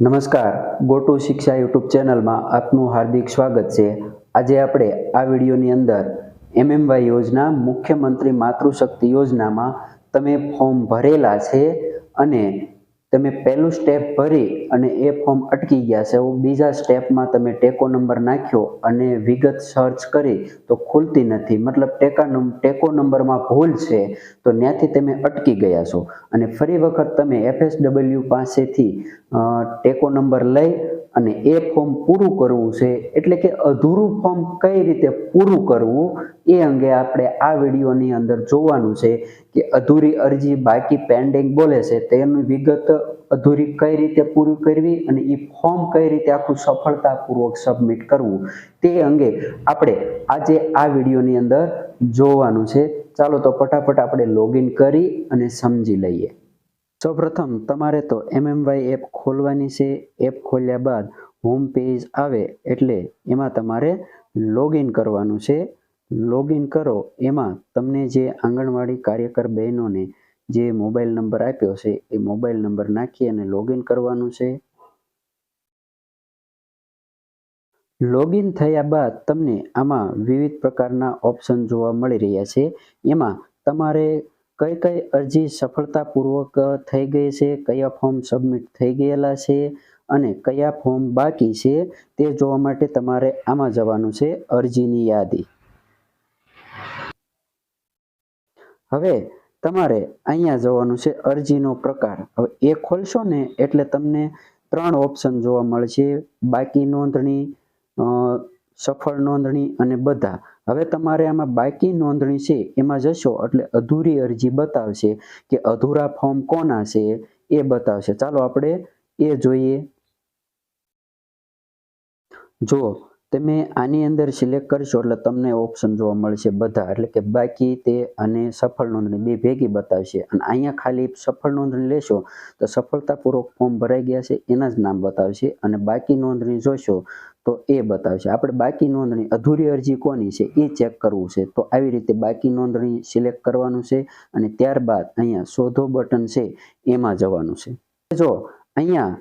નમસ્કાર, ગોટુ શિક્ષા યુટ્યુબ ચેનલમાં આપનું હાર્દિક સ્વાગત છે. આજે આપણે આ વિડીયોની અંદર એમએમવાય યોજના, મુખ્યમંત્રી માતૃશક્તિ યોજનામાં તમે ફોર્મ ભરેલા છે અને તમે પહેલું સ્ટેપ ભરી અને એ ફોર્મ અટકી ગયા છે. એવું બીજા સ્ટેપમાં તમે ટેકો નંબર નાખ્યો અને વિગત સર્ચ કરી તો ખુલતી નથી. મતલબ ટેકા ટેકો નંબરમાં ભૂલ છે તો ત્યાંથી તમે અટકી ગયા છો. અને ફરી વખત તમે એફએસડબલ્યુ પાસેથી ટેકો નંબર લઈ અને એ ફોર્મ પૂરું કરવું છે, એટલે કે અધૂરું ફોર્મ કઈ રીતે પૂરું કરવું, એ અંગે આપણે આ વિડીયોની અંદર જોવાનું છે કે અધૂરી અરજી બાકી પેન્ડિંગ બોલે છે, તેની વિગત અધૂરી કઈ રીતે પૂરી કરવી અને એ ફોર્મ કઈ રીતે આખું સફળતાપૂર્વક સબમિટ કરવું, તે અંગે આપણે આજે આ વિડીયોની અંદર જોવાનું છે. ચાલો તો ફટાફટ આપણે લોગિન કરી અને સમજી લઈએ. સૌપ્રથમ, તમારે તો એમએમવાય એપ ખોલવાની છે. એપ ખોલ્યા બાદ હોમ પેજ આવે એટલે એમાં તમારે લોગિન કરવાનું છે. લોગિન કરો. એમાં તમને જે આંગણવાડી કાર્યકર બહેનોને જે મોબાઈલ નંબર આપ્યો છે, એ મોબાઈલ નંબર નાખી અને લોગિન કરવાનું છે. લોગિન થયા બાદ તમને આમાં વિવિધ પ્રકારના ઓપ્શન જોવા મળી રહ્યા છે. એમાં તમારે કઈ કઈ અરજી સફળતાપૂર્વક થઈ ગઈ છે, કયા ફોર્મ સબમિટ થઈ ગયેલા છે અને કયા ફોર્મ બાકી છે તે જોવા માટે તમારે આમાં જવાનું છે અરજીની યાદી. હવે તમારે અહીંયા જવાનું છે અરજીનો પ્રકાર. હવે એ ખોલશો ને એટલે તમને ત્રણ ઓપ્શન જોવા મળશે. બાકી નોંધણી સફળ નોંધણી અને બધા. હવે તમારે આમાં બાકી નોંધણી છે, એમાં જશો એટલે અધૂરી અરજી બતાવશે કે અધૂરા ફોર્મ કોના છે, એ બતાવશે. ચાલો આપણે એ જોઈએ. જો તમે આની અંદર સિલેક્ટ કરશો એટલે તમને ઓપ્શન જોવા મળશે બધા, એટલે કે બાકી તે અને સફળ નોંધણી બે ભેગી બતાવશે. અને અહીંયા ખાલી સફળ નોંધણી લેશો તો સફળતાપૂર્વક ફોર્મ ભરાઈ ગયા છે, એના જ નામ બતાવશે. અને બાકી નોંધણી જોશો તો એ બતાવશે. આપણે બાકી નોંધણી, અધૂરી અરજી કોની છે એ ચેક કરવું છે. તો આવી રીતે બાકી નોંધણી સિલેક્ટ કરવાનું છે અને ત્યારબાદ અહીંયા શોધો બટન છે એમાં જવાનું છે. જો અહીંયા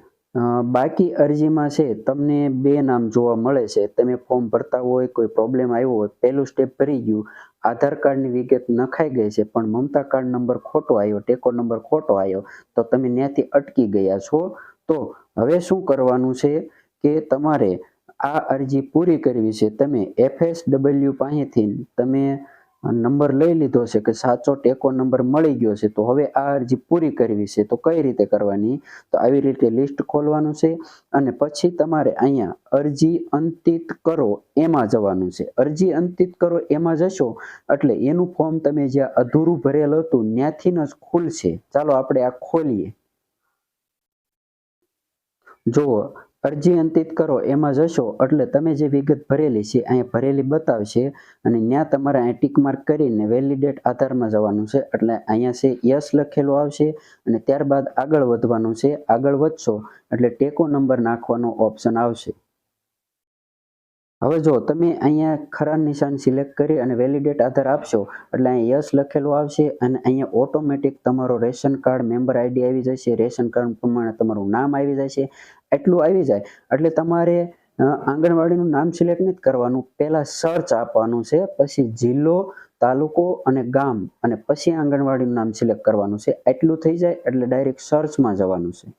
બાકી અરજીમાં છે તમને બે નામ જોવા મળે છે. તમે ફોર્મ ભરતા હોય, કોઈ પ્રોબ્લેમ આવ્યો હોય, પહેલું સ્ટેપ ભરી ગયું. આધાર કાર્ડની વિગત નખાઈ ગઈ છે, પણ મમતા કાર્ડ નંબર ખોટો આવ્યો, ટેકો નંબર ખોટો આવ્યો, તો તમે ત્યાંથી અટકી ગયા છો. તો હવે શું કરવાનું છે કે તમારે આ અરજી પૂરી કરવી છે. તમે એફએસડબલ્યુ પાસેથી તમે નંબર લઈ લીધો છે કે સાચો ટેકો નંબર મળી ગયો છે, તો હવે આ અરજી પૂરી કરવી છે. તો કઈ રીતે કરવાની? તો આવી રીતે લિસ્ટ ખોલવાનું છે અને પછી તમારે અહીંયા અરજી અંતિત કરો, એમાં જવાનું છે. અરજી અંતિત કરો, એમાં જશો, એટલે એનું ફોર્મ તમે જ્યાં અધૂરું ભરેલ હતું, ત્યાંથી જ ખુલશે. ચાલો, આપણે આ ખોલીએ. જુઓ અરજી અંતિત કરો, એમાં જશો. એટલે તમે જે વિગત ભરેલી છે, અહીંયા ભરેલી બતાવશે અને ત્યાં તમારે અહીંયા ટીક માર્ક કરીને વેલિડેટ આધારમાં જવાનું છે. એટલે અહીંયા છે, યસ લખેલું આવશે અને ત્યારબાદ આગળ વધવાનું છે. આગળ વધશો એટલે ટેકો નંબર નાખવાનો ઓપ્શન આવશે. હવે જો તમે અહીંયા ખરા નિશાન સિલેક્ટ કરી અને વેલિડેટ આધાર આપશો, એટલે અહીંયા યસ લખેલું આવશે અને અહીંયા ઓટોમેટિક તમારો રેશન કાર્ડ, મેમ્બર આઈડી આવી જશે, રેશન કાર્ડ પ્રમાણે તમારું નામ આવી જશે, એટલું આવી જાય. એટલે તમારે આંગણવાડીનું નામ સિલેક્ટ નથી કરવાનું, પહેલાં સર્ચ આપવાનું છે, પછી જિલ્લો, તાલુકો અને ગામ, અને પછી આંગણવાડીનું નામ સિલેક્ટ કરવાનું છે, એટલું થઈ જાય, એટલે ડાયરેક્ટ સર્ચમાં જવાનું છે.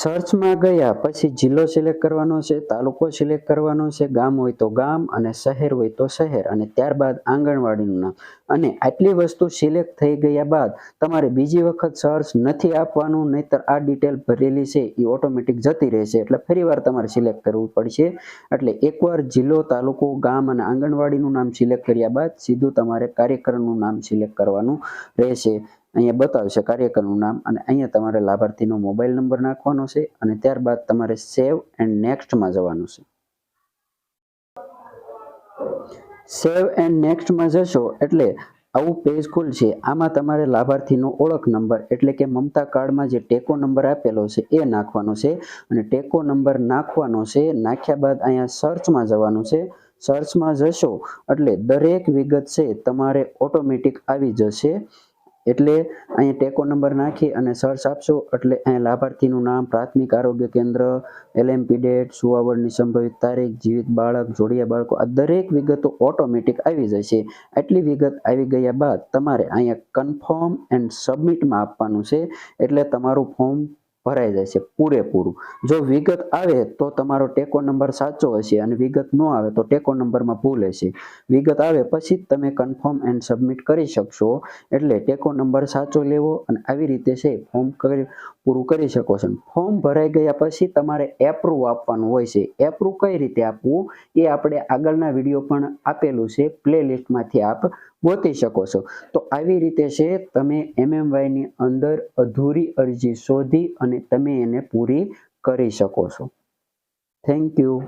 સર્ચમાં ગયા, પછી જિલ્લો સિલેક્ટ કરવાનો છે, તાલુકો સિલેક્ટ કરવાનો છે, ગામ હોય તો ગામ અને શહેર હોય તો શહેર અને ત્યારબાદ આંગણવાડીનું નામ. અને આટલી વસ્તુ સિલેક્ટ થઈ ગયા બાદ તમારે બીજી વખત સર્ચ નથી આપવાનું, નહીતર આ ડિટેલ ભરેલી છે એ ઓટોમેટિક જતી રહેશે. એટલે ફરીવાર તમારે સિલેક્ટ કરવું પડશે. એટલે એકવાર જિલ્લો, તાલુકો, ગામ અને આંગણવાડીનું નામ સિલેક્ટ કર્યા બાદ સીધું તમારે કાર્યકરનું નામ સિલેક્ટ કરવાનું રહેશે. અહીંયા બતાવશે કાર્યકરનું નામ અને અહીંયા તમારે લાભાર્થીનો મોબાઈલ નંબર નાખવાનો છે અને ત્યારબાદ તમારે સેવ એન્ડ નેક્સ્ટમાં જવાનું છે. સેવ એન્ડ નેક્સ્ટમાં જશો એટલે આવું પેજ ખુલશે આમાં તમારે લાભાર્થીનો ઓળખ નંબર એટલે કે મમતા કાર્ડમાં જે ટેકો નંબર આપેલો છે એ નાખવાનો છે અને ટેકો નંબર નાખવાનો છે, નાખ્યા બાદ અહીંયા સર્ચમાં જવાનું છે. સર્ચમાં જશો એટલે દરેક વિગત છે તમારે ઓટોમેટિક આવી જશે. એટલે અહીંયા ટેકો નંબર નાખી અને સર્ચ આપશો. એટલે અહીંયા લાભાર્થીનું નામ, પ્રાથમિક આરોગ્ય કેન્દ્ર, એલએમપી ડેટ, સુવાવડની સંભવિત તારીખ, જીવિત બાળક, જોડિયા બાળકો, આ દરેક વિગતો ઓટોમેટિક આવી જશે આટલી વિગત આવી ગયા બાદ તમારે અહીંયા કન્ફર્મ એન્ડ સબમિટમાં આપવાનું છે. એટલે તમારું ફોર્મ ભરાઈ જશે પૂરેપૂરું. જો વિગત આવે તો તમારો ટેકો નંબર સાચો હશે અને વિગત ન આવે તો ટેકો નંબરમાં ભૂલ હશે. વિગત આવે પછી જ તમે કન્ફર્મ એન્ડ સબમિટ કરી શકશો. એટલે ટેકો નંબર સાચો લેવો અને આવી રીતે છે ફોર્મ કરી, પૂરું કરી શકો છો. ફોર્મ ભરાઈ ગયા પછી તમારે એપ્રુવ આપવાનું હોય છે. એપ્રુવ કઈ રીતે આપવું? એ આપણે આગળના વીડિયો પણ આપેલું છે. પ્લે લિસ્ટમાંથી આપ ગોતી શકો છો. તો આવી રીતે છે, તમે એમએમવાયની અંદર અધૂરી અરજી શોધી અને તમે એને પૂરી કરી શકો છો. Thank you